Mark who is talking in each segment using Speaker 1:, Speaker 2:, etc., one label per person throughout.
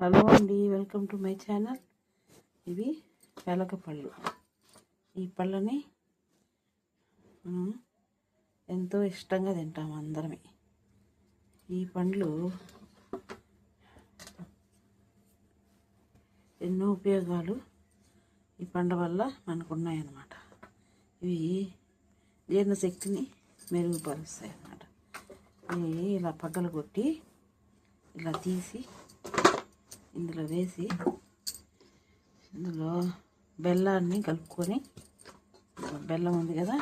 Speaker 1: Hello అండి welcome to my channel. ఇవి వెలక పళ్ళు. ఈ పళ్ళని మనం ఎంతో ఇష్టంగా తింటాము అందరమే. ఈ పండ్లు ఎన్నో ఉపయోగాలు ఈ పండ్ల వల్ల మనకు ఉన్నాయన్నమాట ఇవి జీర్ణశక్తిని మెరుగుపరుస్తాయి అన్నమాట ఇవి ఇలా పగలగొట్టి కొట్టి ఇలా తీసి ఇందులో వేసి ఇందులో బెల్లాన్ని కలుపుకొని బెల్లం ఉంది కదా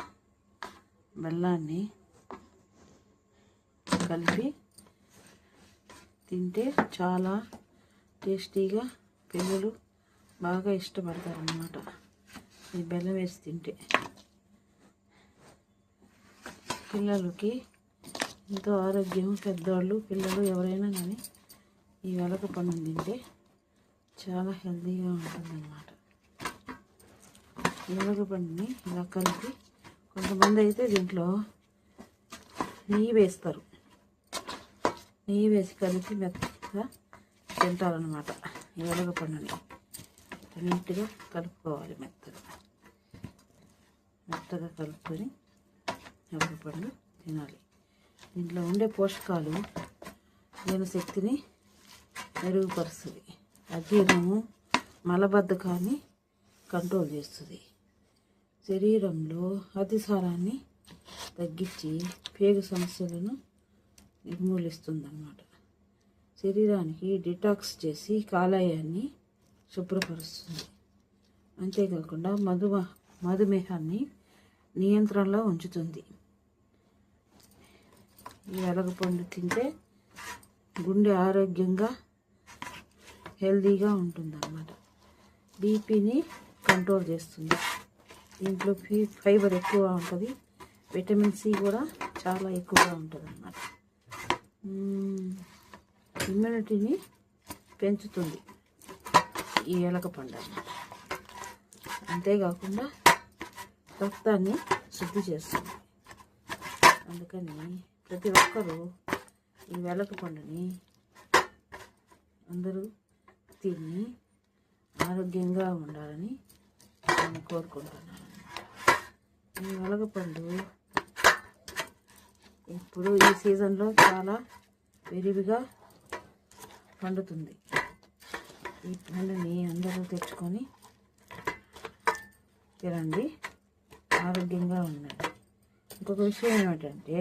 Speaker 1: బెల్లాన్ని కలిపి తింటే చాలా టేస్టీగా పిల్లలు బాగా ఇష్టపడతారు అన్నమాట ఈ బెల్లం వేసి తింటే పిల్లలకి ఎంతో ఆరోగ్యం పెద్దవాళ్ళు పిల్లలు ఎవరైనా కానీ ఈ వెలక పండు తింటే చాలా హెల్తీగా ఉంటుందన్నమాట. ఈ వెలక పండుని ఇలా కలిపి కొంతమంది అయితే దీంట్లో నెయ్యి వేస్తారు. నెయ్యి వేసి కలిపి మెత్తగా తింటారనమాట ఈ వెలగ పండుని. నీట్గా కలుపుకోవాలి మెత్తగా. మెత్తగా కలుపుకొని వెలగ పండు తినాలి. దీంట్లో ఉండే పోషకాలు శక్తిని మెరుగుపరుస్తుంది. అజీర్ణము మలబద్ధకాన్ని కంట్రోల్ చేస్తుంది. శరీరంలో అతిసారాన్ని తగ్గించి పేగు సమస్యలను నిర్మూలిస్తుందన్నమాట. శరీరానికి డిటాక్స్ చేసి కాలాయాన్ని శుభ్రపరుస్తుంది. అంతేకాకుండా మధుమ మధుమేహాన్ని నియంత్రణలో ఉంచుతుంది. ఈ వెలగపండు తింటే గుండె ఆరోగ్యంగా హెల్తీగా ఉంటుందన్నమాట. బీపీని కంట్రోల్ చేస్తుంది. దీంట్లో ఫీ ఫైబర్ ఎక్కువ ఉంటుంది. విటమిన్ సి కూడా చాలా ఎక్కువగా ఉంటుంది అన్నమాట ఇమ్యూనిటీని పెంచుతుంది ఈ ఎలక పండు అన్నమాట. అంతేకాకుండా రక్తాన్ని శుద్ధి చేస్తుంది. అందుకని ప్రతి ఒక్కరూ ఈ వెలక పండుని అందరూ తిని ఆరోగ్యంగా ఉండాలని నేను కోరుకుంటున్నాను. ఈ వలగపండు ఇప్పుడు ఈ సీజన్లో చాలా విరివిగా పండుతుంది. ఈ పండుని అందరూ తెచ్చుకొని తినండి. ఆరోగ్యంగా ఉండండి. ఇంకొక విషయం ఏమిటంటే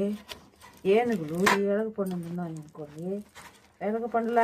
Speaker 1: ఏనుగులు ఈ ఎలగ పండు తిన్నాయి అనుకోండి పండులా